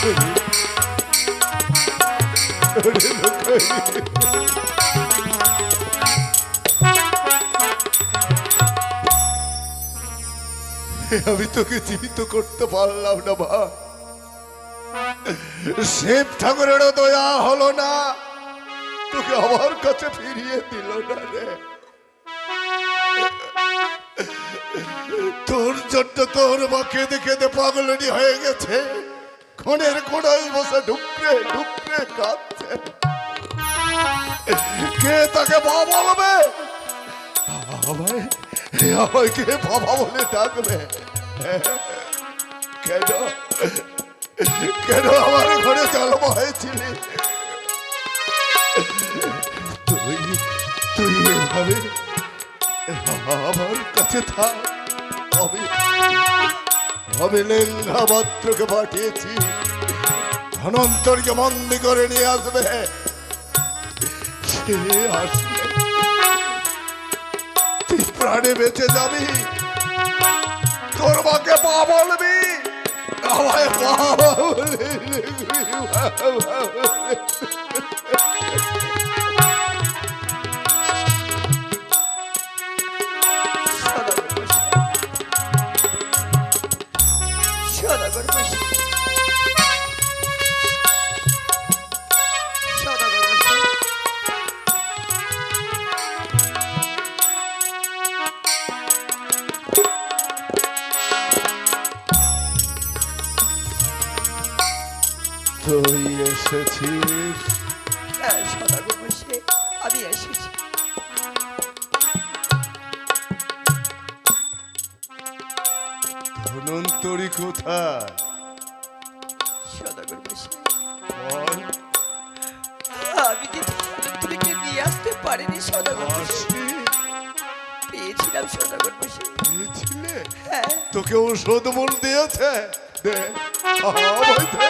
আমি তোকে জীবিত করতে পারলাম না, মা। শিব ঠাকুরেরও দয়া হলো না। তোকে আমার কাছে ফিরিয়ে দিল না রে। তোর জন্য তোর মা কেঁদে কেঁদে পাগলনি হয়ে গেছে। খনের কোনায় বসে ঢুকরে ঢুকরে কাঁদছে। কে তাকে বাবা বলবে? আমায় বাবা বলে ডাকবে? কেন? কেন আমার ঘরে জন্ম হয়েছিলি? তুই তুই এভাবে আমার কাছে থাক আমি আমি লেঙ্গা মাত্রকে পাঠিয়েছি। ধনন্তরকে মন্দি করে নিয়ে আসবে। সে আসলে তুই প্রাণে বেঁচে যাবি। তোর মাকে পা বলবি। আমায় পা বলবি। সদাগর বল। আমি যে ধনন্তরীকে নিয়ে আসতে পারিনি সদাগর মশাই পেয়েছিলাম সদাগর মশাই পেয়েছিলে তোকে ওষুধ মূল দিয়েছে। দে আমায় দে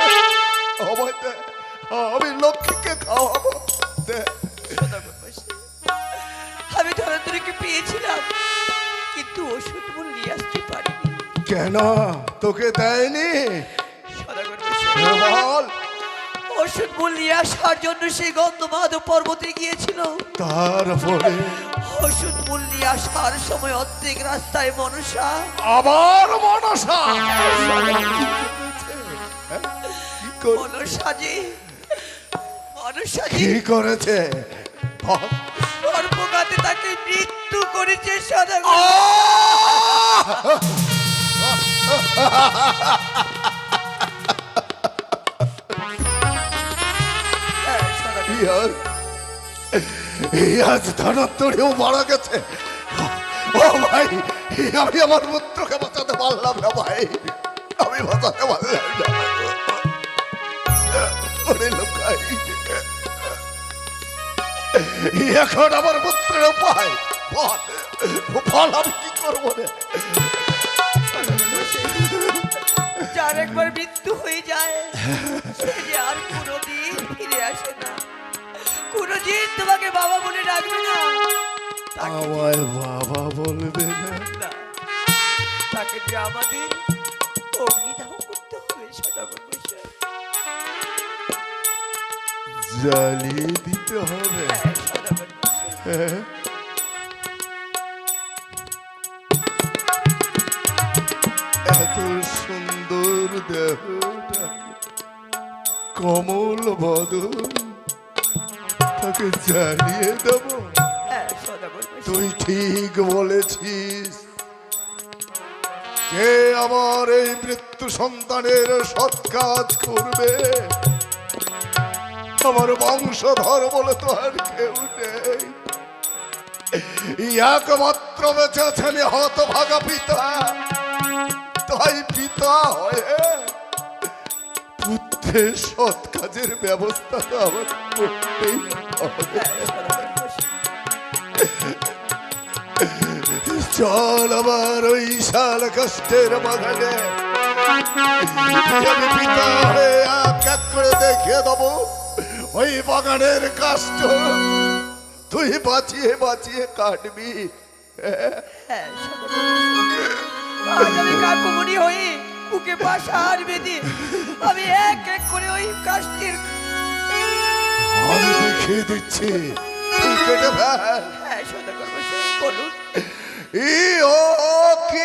আমায় দে আমি লক্ষ্মীকে খাওয়াবো। দে। সদাগর মশাই আমি ধনন্তরীকে পেয়েছিলাম কিন্তু ওষুধ মূল নিয়ে আসতে পারিনি। কেন? তোকে দেয়নি? বল। ওষুধ মূল নিয়ে আসার জন্য সেই গন্ধমাধ পর্বতে গিয়েছিল। তারপরে? ওষুধ মূল নিয়ে আসার সময় অর্ধেক রাস্তায় মনসা। আবার মনসা? কি কর- মনসা যে কি করেছে? বল। সর্বঘাতে তাকে মৃত্যু করেছে সদাগর ধনত্তরেও আমার পুত্রকে ভাই। আমি এখন আমার পুত্রের উপায়। বল আমি কি করব একবার মৃত্যু হয়ে যায়। সে আর কোনোদিন ফিরে আসে না। কোনোদিন তোমাকে বাবা বলে ডাকবে না। আমায় বাবা বলবে না। তাকে যে আমাদের অগ্নিদাহ করতে হবে সদাগর জ্বালিয়ে দিতে হবে। হ্যাঁ হ্যাঁ। এত কমল বদন তাকে জ্বালিয়ে দেব। হ্যাঁ তুই ঠিক বলেছিস। কে আমার এই মৃত্যু সন্তানের সৎ কাজ করবে? আমার বংশধর বলে তো আর কেউ নেই। একমাত্র বেঁচে আছে আমি হতভাগা পিতা। তাই পিতা হয়ে পুত্রের সৎ কাজের ব্যবস্থা তো আমার করতেই হবে। চল আমার ওই শাল কষ্টের বাগানে। করে দেখিয়ে দেবো ওই বাগানের কাষ্ট তুই বাঁচিয়ে বাঁচিয়ে কাটবি। হ্যাঁ কাকুমণি হয়ে বুকে পাশার বেঁধে আমি এক এক করে ওই কাস্তির আমি দেখিয়ে দিচ্ছি। হ্যাঁ সদাগর বলুন। ই কি ও কষ্ট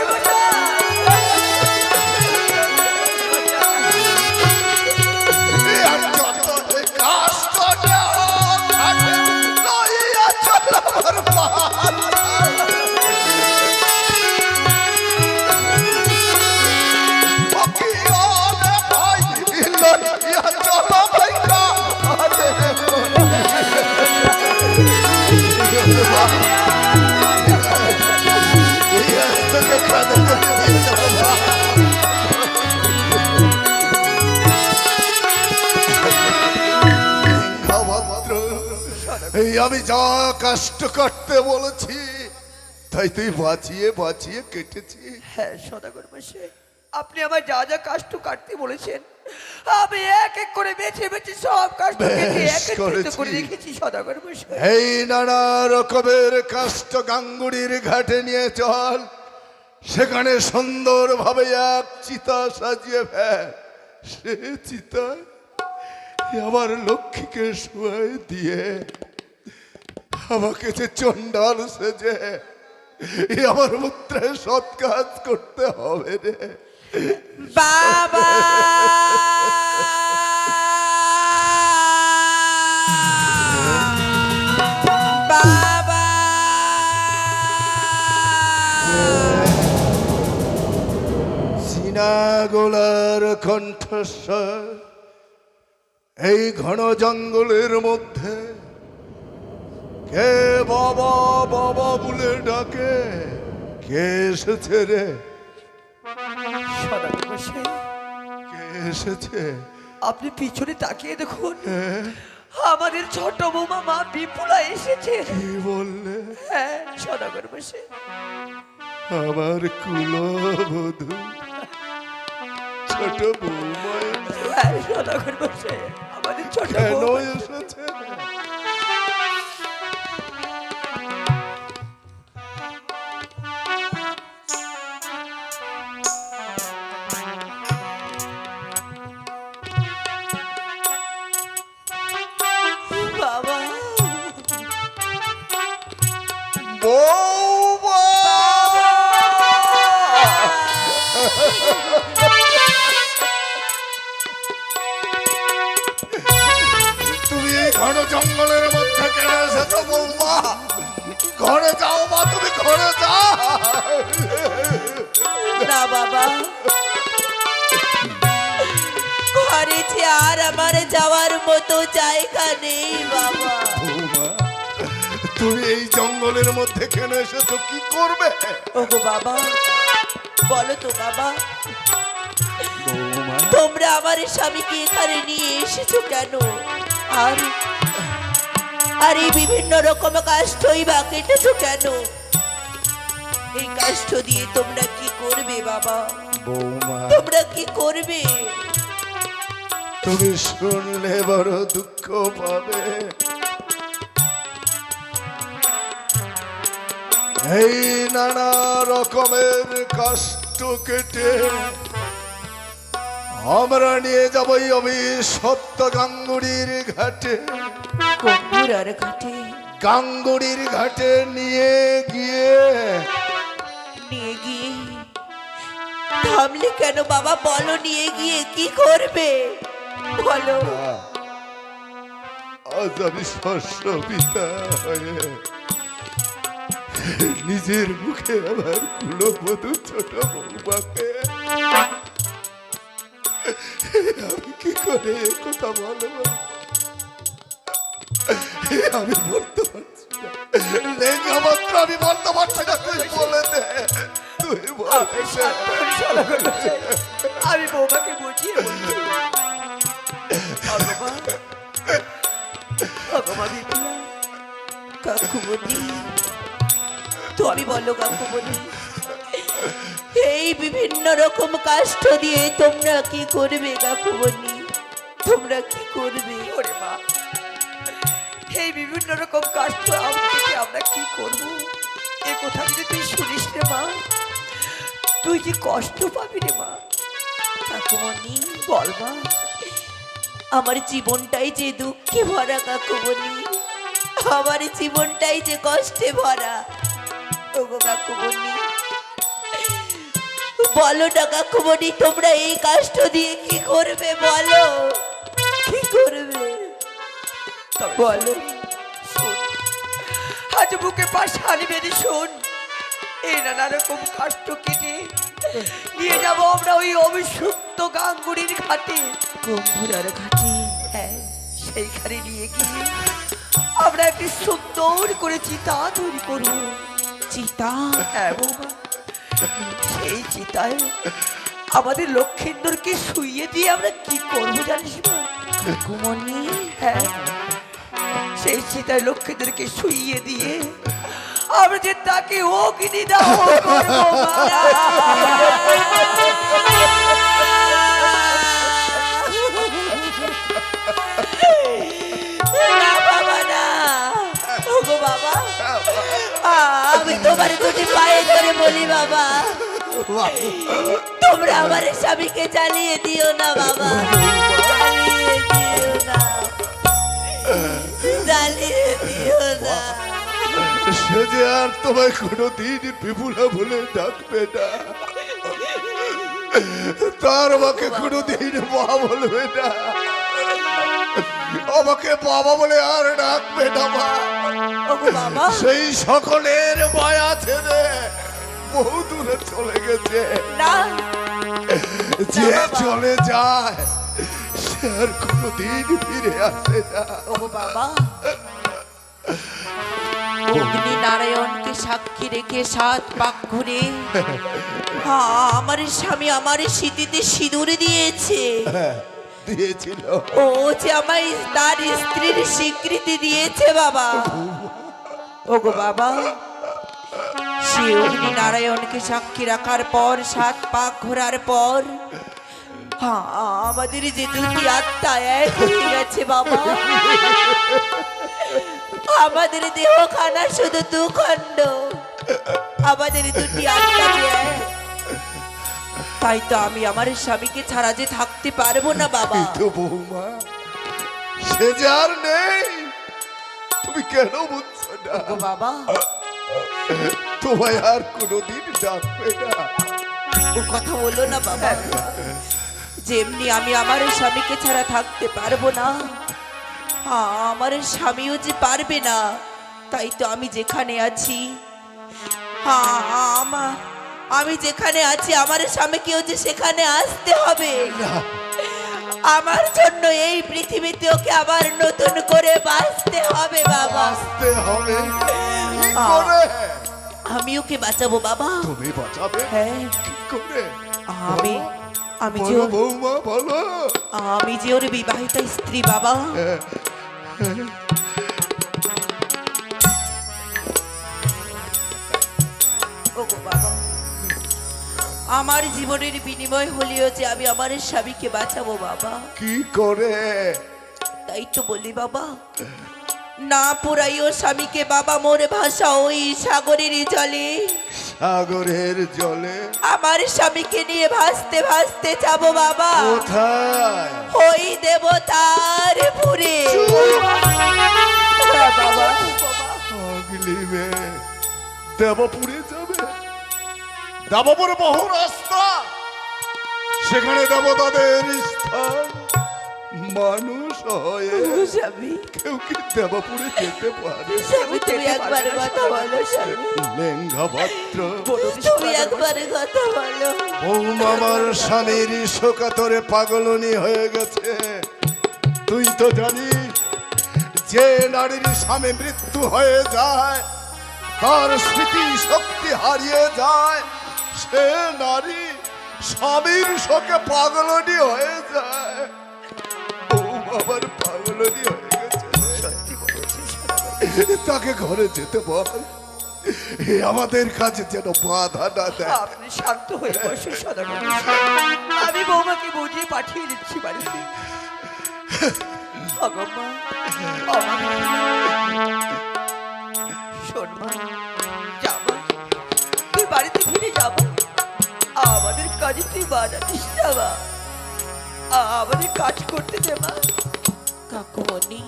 এই আমি যা কষ্ট করতে বলেছি তাই তুই বাঁচিয়ে বাঁচিয়ে কেটেছি। হ্যাঁ সদাগর মশাই আপনি আমার যা যা কাষ্ট কাটতে বলেছেন আমি এক এক করে বেছে বেছে সব কাষ্ট কেটে একত্রিত। করে রেখেছি সদাগর মশাই এই নানা রকমের কাষ্ট গাঙ্গুড়ির ঘাটে নিয়ে চল সেখানে সুন্দরভাবে এক চিতা সাজিয়ে ফেল। সে চিতায় আমার লক্ষ্মীকে শুয়ে দিয়ে আমাকে যে চণ্ডাল সেজে আমার মুদ্রে সৎ কাজ করতে হবে রে। বাবা! গোলার কণ্ঠস্বর এই ঘন জঙ্গলের মধ্যে কে বাবা বাবা বলে ডাকে? কে এসেছে রে? কে এসেছে? আপনি পিছনে তাকিয়ে দেখুন। আমাদের ছোট বৌমা মা বিপুলা এসেছে। কি বললে? হ্যাঁ সদাগর মশাই আমার কুলবধূ। ছোট বৌমা হ্যাঁ সদাগর বসে। আমাদের ছোট বউ এসেছে? ঘন জঙ্গলের মধ্যে কেন এসেছ বৌমা। ঘরে যাও মা তুমি ঘরে যাও। না বাবা। ঘরে যে আর আমার যাওয়ার মতো জায়গা নেই বাবা। তুমি এই জঙ্গলের মধ্যে কেন এসেছ কি করবে? ওগো বাবা বলো তো বাবা। তোমরা আমার স্বামীকে এখানে নিয়ে এসেছ কেন? আর আর এই বিভিন্ন রকম কাষ্ঠই বা কেটেছো কেন? এই কাষ্ঠ দিয়ে তোমরা কি করবে বাবা? তোমরা কি করবে? তুমি শুনলে বড় দুঃখ পাবে। এই নানা রকমের কষ্ট কেটে আমরা নিয়ে যাব এই সত্য গাঙ্গুড়ির ঘাটে। গম্ভীরার ঘাটে। গাঙ্গুড়ির ঘাটে নিয়ে গিয়ে। নিয়ে গিয়ে? থামলে কেন বাবা? বলো নিয়ে গিয়ে কি করবে? বলো। আজ আমি শস্য পিতা হয়ে নিজের মুখে আমার কুলবধূ ছোট বৌমাকে আমি কি করে? কথা বলব আমি বলতে পারছি লেখা মাত্র আমি বলতে পারছি না তুই বলে দে। তুই বলে আমি বৌমাকে বুঝিয়ে ভগবান ভগবান কাকুমণি তুমি বলো কাকুমণি এই বিভিন্ন রকম কাষ্ঠ দিয়ে তোমরা কি করবে কাকুমণি? তোমরা কি করবে? ওরে মা। এই বিভিন্ন রকম কাষ্ঠ থেকে আমরা কি করব? এ কথা যদি তুই শুনিস রে মা, তুই যে কষ্ট পাবি রে মা? কাকুমণি, বল মা, আমার জীবনটাই যে দুঃখে ভরা কাকুমণি, আমার জীবনটাই যে কষ্টে ভরা। ওগো কাকুমণি বলো না কাকুমণি তোমরা এই কাষ্ট দিয়ে কি করবে বলো? কি করবে? বলো। আজ বুকে পাশানি বেঁধে শোন এই নানা রকম কাষ্ট কেটে নিয়ে যাব আমরা ওই অবিশুদ্ধ গাঙ্গুড়ির ঘাটে। গম্ভুরার ঘাটে। হ্যাঁ সেইখানে নিয়ে গিয়ে আমরা একটি সুন্দর করে চিতা তৈরি করব। চিতা? হ্যাঁ বৌমা। সেই চিতায় আমাদের লক্ষ্মীন্দরকে শুইয়ে দিয়ে আমরা কি করব জানিস না কুমনি হ্যাঁ সেই চিতায় লক্ষ্মীদেরকে শুইয়ে দিয়ে আমরা যে তাকে অগ্নি করব না বাবা না। বাবা। আ, আমি তোমার দুটি পায়ে ধরে বলি, বাবা। তোমরা আমার স্বামীকে জ্বালিয়ে দিও না, বাবা। জ্বালিয়ে দিও না। সে যে আর তোমায় কোনোদিন বিপুলা বলে ডাকবে না। তার আমাকে কোনোদিন মা বলবে না। আমাকে বাবা বলে আর ডাকবে না মা। বাবা। সেই সকলের মায়া ছেড়ে বহু দূরে চলে গেছে। যে চলে যায় সে আর কোনোদিন ফিরে আসে না। ওগো বাবা। অগ্নি নারায়ণকে সাক্ষী রেখে সাত পাক ঘুরে আমার স্বামী আমার স্মৃতিতে সিঁদুর দিয়েছে। হ্যাঁ, দিয়েছিল। ও যে আমায় তার স্ত্রীর স্বীকৃতি দিয়েছে, বাবা। ওগো বাবা সে অগ্নি নারায়ণকে সাক্ষী রাখার পর, সাত পাক ঘোরার পর হ্যাঁ আমাদের যে দুটি আত্মা এক হয়ে গেছে, বাবা। আমাদের দেহ খানা শুধু দুখণ্ড। আমাদের দুটি আত্মা। তাই তো আমি আমার স্বামীকে ছাড়া যে থাকতে পারব না বাবা। তো বৌমা সে যে আর নেই তুমি কেন বুঝছ না? ও বাবা। তোমায় আর কোনোদিন ডাকবে না। ও কথা বলো না বাবা। যেমনি আমি আমার স্বামীকে ছাড়া থাকতে পারব না হ্যাঁ আমার স্বামীও যে পারবে না তাই তো আমি যেখানে আছি হ্যাঁ আমা যেখানে আছি আমার স্বামীকেও যে সেখানে আসতে হবে। আমার জন্য এই পৃথিবীতে ওকে আবার নতুন করে বাঁচতে হবে বাবা। আসতে হবে? কি করে? আমি ওকে বাঁচাবো বাবা। তুমি বাঁচাবে? হ্যাঁ। কি করে? আমি আমি যে বলো ওর- বৌমা বলো। আমি যে ওর বিবাহিত স্ত্রী বাবা। আমার জীবনের বিনিময় হলেও যে আমি আমার স্বামীকে বাঁচাবো বাবা। কি করে? তাই তো বলি বাবা না পুরাইও স্বামীকে বাবা মোর ভাষা ওই সাগরের জলে। সাগরের জলে? আমার স্বামীকে নিয়ে ভাসতে ভাসতে যাব বাবা। কোথায়? ওই দেবতার পুরে। দেবপুরে? দেবপুরে বহু রাস্তা। সেখানে দেবতাদের স্থান। মানুষ হয়ে স্বামী কেউ কি দেবপুরে যেতে পারে? স্বামী তুমি একবার কথা বলো স্বামী লেঙ্গা পাত্র তুমি একবার কথা বলো। বৌমা আমার স্বামীর শোকাতরে পাগলনি হয়ে গেছে। তুই তো জানিস যে নারীর স্বামী মৃত্যু হয়ে যায় তার স্মৃতি শক্তি হারিয়ে যায়। সে নারী স্বামীর শোকে পাগলনি হয়ে যায়। আমার পাগলনি হয়ে গেছে। তাকে ঘরে যেতে বল। আমাদের কাছে যেন বাধা না দেয়। আপনি শান্ত হয়ে বসে সদাগর আমি বৌমাকে বুঝিয়ে পাঠিয়ে দিচ্ছি বাড়িতে। ভগবান শোনমা তুই বাধা দিস না মা। আমাদের কাজ করতে দে মা কাকুমণি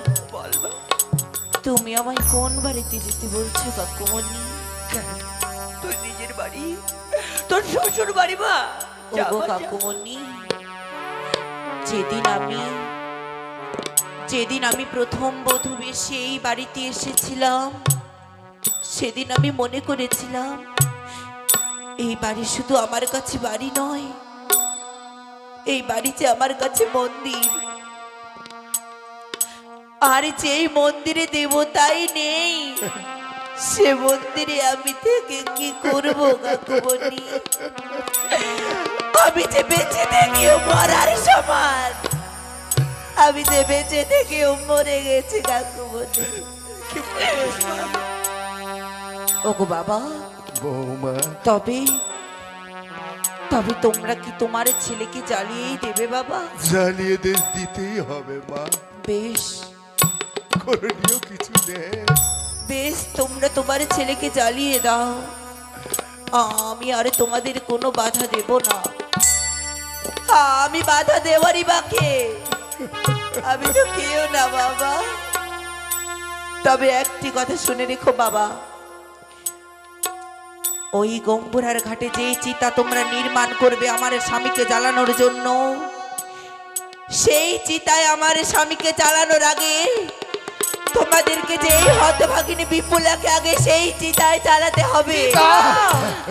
তুমি আমায় কোন বাড়িতে যেতে বলছো কাকুমণি? তোর নিজের বাড়ি তোর শ্বশুর বাড়ি মা যাবা। কাকুমণি যেদিন আমি যেদিন আমি প্রথম বধূ সেই বাড়িতে এসেছিলাম সেদিন আমি মনে করেছিলাম এই বাড়ি শুধু আমার কাছে বাড়ি নয়, এই বাড়ি যে আমার কাছে মন্দির। আর যেই মন্দিরে দেবতাই নেই, সে মন্দিরে আমি থেকে কি করব, কাকুমণি? আমি যে বেঁচে থেকেও মরার সমান, আমি যে বেঁচে থেকেও মরে গেছি, কাকুমণি। ওগো বাবা বৌমা। তবে তবে তোমরা কি তোমার ছেলেকে জ্বালিয়েই দেবে বাবা? জ্বালিয়ে দেশ দিতেই হবে মা। বেশ। করণীয় কিছু নেই বেশ তোমরা তোমার ছেলেকে জ্বালিয়ে দাও। আমি আর তোমাদের কোনো বাধা দেব না। আমি বাধা দেওয়ারই বাকে। আমি তো কেউ না বাবা। তবে একটি কথা শুনে রেখো বাবা। ওই গম্বুরার ঘাটে যে চিতা তোমরা নির্মাণ করবে আমার স্বামীকে জ্বালানোর জন্য, সেই চিতায় আমার স্বামীকে জ্বালানোর আগে তোমাদেরকে যে এই হতভাগিনী বিপুলাকে আগে সেই চিতায় জ্বালাতে হবে।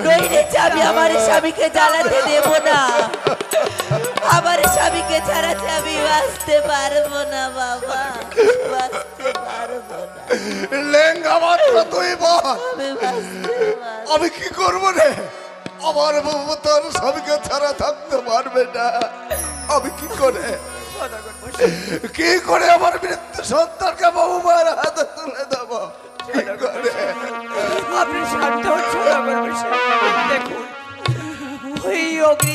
নইলে আমি আমার স্বামীকে জ্বালাতে দেব না। আমার স্বামীকে ছাড়াতে আমি বাঁচতে পারব না বাবা। বাঁচতে পারব না। লেঙ্গা মাত্র তুই বল। আমি কি করব রে? আমার বউ তোর স্বামীকে ছাড়া থাকতে পারবে না। আমি কি করে কি করে আমার মৃত্যু সন্তানকে বৌমার হাতে তুলে দেব? আপনি শান্ত হন সদাগর মশাই দেখুন ওই অগ্নি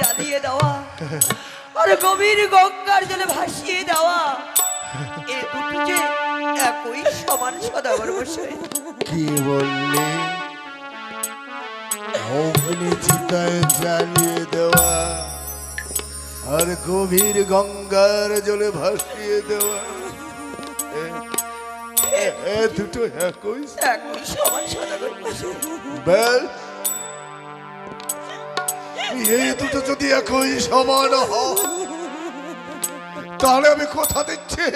জ্বালিয়ে দেওয়া আর গভীর গঙ্গার জলে ভাসিয়ে দেওয়া এ দুটো যে একই সমান সদাগর কি বললি? অগ্নি চিতায় জ্বালিয়ে দেওয়া। আর গভীর গঙ্গার জলে ভাসিয়ে দেওয়া। দুটো একই এই দুটো যদি একই সমান হয় তাহলে আমি কথা দিচ্ছি।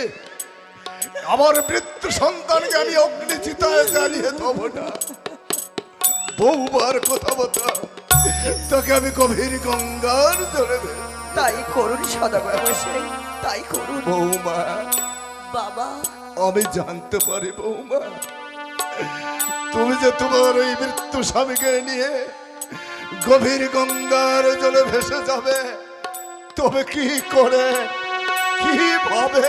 আমার মৃত্যু সন্তানকে আমি অগ্নি চিতায় জ্বালিয়ে দেবো না বহুবার কথা বলতাম তাকে আমি গভীর গঙ্গার জলে দেব। তাই করুন সদা মশাই তাই করুন। বৌমা বাবা। আমি জানতে পারি বৌমা তুমি যে তোমার ওই মৃত্যু স্বামীকে নিয়ে গভীর গঙ্গার জলে ভেসে যাবে তবে কি করে কি ভাবে?